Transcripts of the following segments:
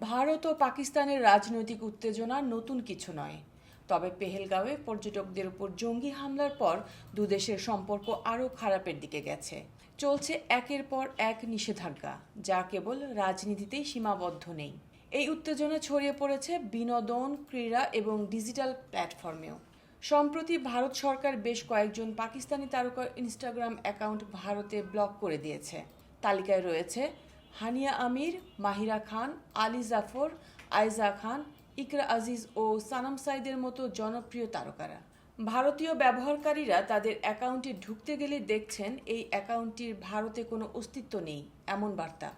ভারত ও পাকিস্তানের রাজনৈতিক উত্তেজনা নতুন কিছু নয়। তবে পেহেলগাঁওয়ে পর্যটকদের উপর জঙ্গি হামলার পর দুদেশের সম্পর্ক আরও খারাপের দিকে গেছে। চলছে একের পর এক নিষেধাজ্ঞা, যা কেবল রাজনীতিতেই সীমাবদ্ধ নেই। এই উত্তেজনা ছড়িয়ে পড়েছে বিনোদন, ক্রীড়া এবং ডিজিটাল প্ল্যাটফর্মেও। সম্প্রতি ভারত সরকার বেশ কয়েকজন পাকিস্তানি তারকার ইনস্টাগ্রাম অ্যাকাউন্ট ভারতে ব্লক করে দিয়েছে। তালিকায় রয়েছে হানিয়া আমির, মাহিরা খান, আলী জাফর আয়জা খান, ইকরা আজিজ ও সানাম সাইদের মতো জনপ্রিয় তারকারা। ভারতীয় ব্যবহারকারীরা তাদের অ্যাকাউন্টে ঢুকতে গেলে দেখছেন এই অ্যাকাউন্টটির ভারতে কোনো অস্তিত্ব নেই, এমন বার্তা।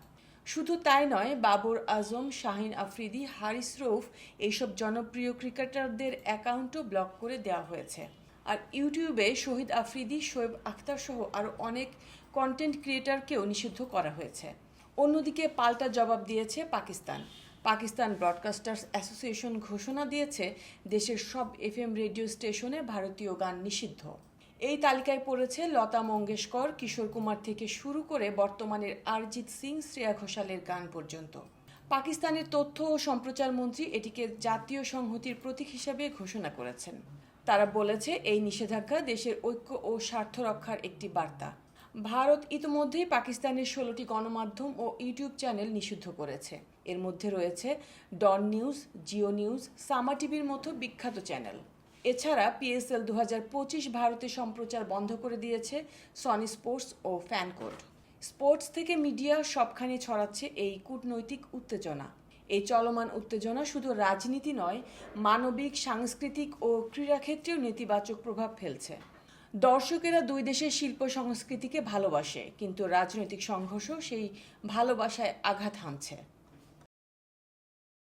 শুধু তাই নয়, বাবর আজম, শাহিন আফ্রিদি, হারিস রৌফ এইসব জনপ্রিয় ক্রিকেটারদের অ্যাকাউন্টও ব্লক করে দেওয়া হয়েছে। আর ইউটিউবে শহীদ আফ্রিদি, শোয়েব আখতার সহ আরও অনেক কন্টেন্ট ক্রিয়েটারকেও নিষিদ্ধ করা হয়েছে। অন্যদিকে পাল্টা জবাব দিয়েছে পাকিস্তান। পাকিস্তান ব্রডকাস্টার্স অ্যাসোসিয়েশন ঘোষণা দিয়েছে, দেশের সব এফএম রেডিও স্টেশনে ভারতীয় গান নিষিদ্ধ। এই তালিকায় পড়েছে লতা মঙ্গেশকর, কিশোর কুমার থেকে শুরু করে বর্তমানের অরিজিৎ সিং, শ্রেয়া ঘোষালের গান পর্যন্ত। পাকিস্তানের তথ্য ও সম্প্রচার মন্ত্রী এটিকে জাতীয় সংহতির প্রতীক হিসেবে ঘোষণা করেছেন। তারা বলেছে, এই নিষেধাজ্ঞা দেশের ঐক্য ও স্বার্থ রক্ষার একটি বার্তা। ভারত ইতিমধ্যেই পাকিস্তানের ষোলোটি গণমাধ্যম ও ইউটিউব চ্যানেল নিষিদ্ধ করেছে। এর মধ্যে রয়েছে ডন নিউজ, জিও নিউজ, সামা টিভির মতো বিখ্যাত চ্যানেল। এছাড়া পিএসএল দু হাজার পঁচিশ ভারতে সম্প্রচার বন্ধ করে দিয়েছে সনি স্পোর্টস ও ফ্যানকোড স্পোর্টস থেকে মিডিয়া সবখানে ছড়াচ্ছে এই কূটনৈতিক উত্তেজনা। এই চলমান উত্তেজনা শুধু রাজনীতি নয়, মানবিক, সাংস্কৃতিক ও ক্রীড়াক্ষেত্রেও নেতিবাচক প্রভাব ফেলছে। দর্শকেরা দুই দেশের শিল্প সংস্কৃতিকে ভালোবাসে কিন্তু রাজনৈতিক সংঘর্ষ সেই ভালোবাসায় আঘাত হানছে।